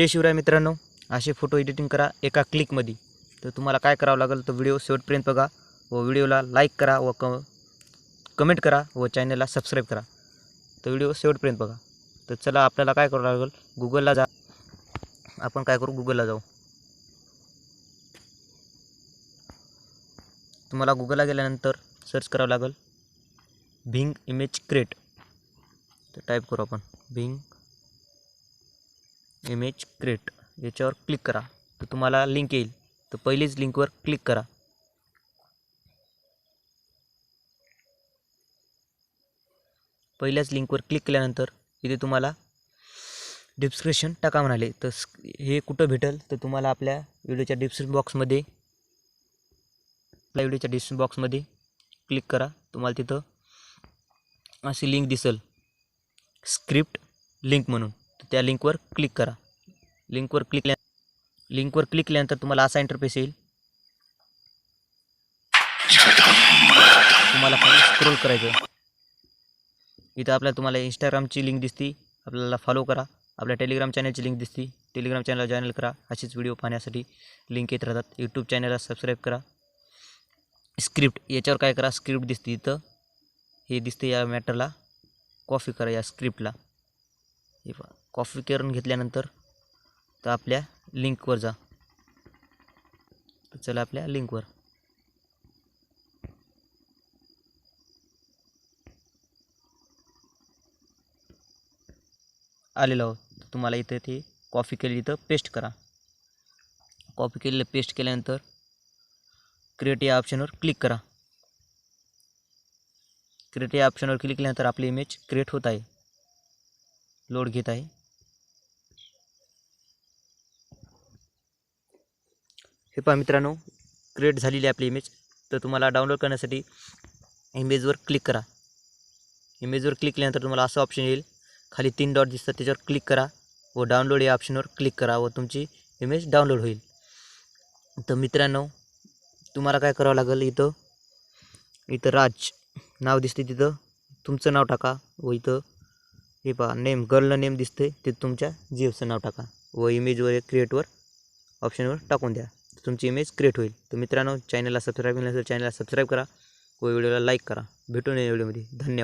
जय शिवराय मित्रांनो असे photo editing करा एका क्लिकमध्ये तर तुम्हाला काय करावं लागेल तर व्हिडिओ शेवटपर्यंत बघा व व्हिडिओला लाईक करा व क कमेंट करा व चॅनलला सबस्क्राईब करा. तर व्हिडिओ शेवटपर्यंत बघा. तर चला आपल्याला काय करावं लागेल गुगलला जा. आपण काय करू गुगलला जाऊ. तुम्हाला गुगलला गेल्यानंतर सर्च करावं लागेल भिंग इमेज क्रिएट तर टाईप करू आपण भिंग इमेज क्रिएट. याच्यावर क्लिक करा. तर तुम्हाला लिंक येईल. तर पहिलीच लिंकवर क्लिक करा. पहिल्याच लिंकवर क्लिक केल्यानंतर इथे तुम्हाला डिस्क्रिप्शन टाका म्हणाले. तर हे कुठं भेटेल? तर तुम्हाला आपल्या व्हिडिओच्या डिस्क्रिप्शन बॉक्समध्ये आपल्या व्हिडिओच्या डिस्क्रिप्शन बॉक्समध्ये क्लिक करा. तुम्हाला तिथं अशी लिंक दिसेल. स्क्रिप्ट लिंक म्हणून. त्या लिंकवर क्लिक करा. लिंकवर क्लिक लिंकवर क्लिक केल्यानंतर तुम्हाला असा इंटरफेस येईल. तुम्हाला खाली स्क्रोल करायचं आहे. इथं आपल्याला तुम्हाला इंस्टाग्रामची लिंक दिसती. आपल्याला फॉलो करा. आपल्या टेलिग्राम चॅनलची लिंक दिसती. टेलिग्राम चॅनलला जॉईन करा. असेच व्हिडिओ पाहण्यासाठी लिंक येत राहतात. यूट्यूब चॅनलला सबस्क्राईब करा. स्क्रिप्ट याच्यावर काय करा? स्क्रिप्ट दिसते इथं. हे दिसते या मॅटरला कॉफी करा या स्क्रिप्टला हे पहा. कॉफी करून घेतल्यानंतर तर आपल्या लिंकवर जा. तर चला आपल्या लिंकवर. आलेलो आहोत. तर तुम्हाला इथं ते कॉफी केली इथं पेस्ट करा. कॉपी केलेलं पेस्ट केल्यानंतर क्रिएट या ऑप्शनवर क्लिक करा. क्रिएट या ऑप्शनवर क्लिक केल्यानंतर आपली इमेज क्रिएट होत आहे. लोड घेत आहे. हे पहा मित्रांनो क्रिएट झालेली आपली इमेज तर तुम्हाला डाउनलोड करण्यासाठी इमेजवर क्लिक करा. इमेजवर क्लिक केल्यानंतर तुम्हाला असं ऑप्शन येईल. खाली तीन डॉट दिसतात त्याच्यावर क्लिक करा व डाउनलोड या ऑप्शनवर क्लिक करा व तुमची इमेज डाउनलोड होईल. तर मित्रांनो तुम्हाला काय करावं लागेल इथं? इथं राज नाव दिसते तिथं. तुमचं नाव टाका व इथं हे पहा नेम गर्लनं नेम दिसते ते तुमच्या जीएफचं नाव टाका व इमेजवर क्रिएटवर ऑप्शनवर टाकून द्या. तुमची इमेज क्रिएट होईल. तर मित्रांनो चॅनलला सबस्क्राईब केलं नसेल चॅनलला सबस्क्राईब करा. व व्हिडिओला लाईक करा. भेटून या व्हिडिओमध्ये धन्यवाद.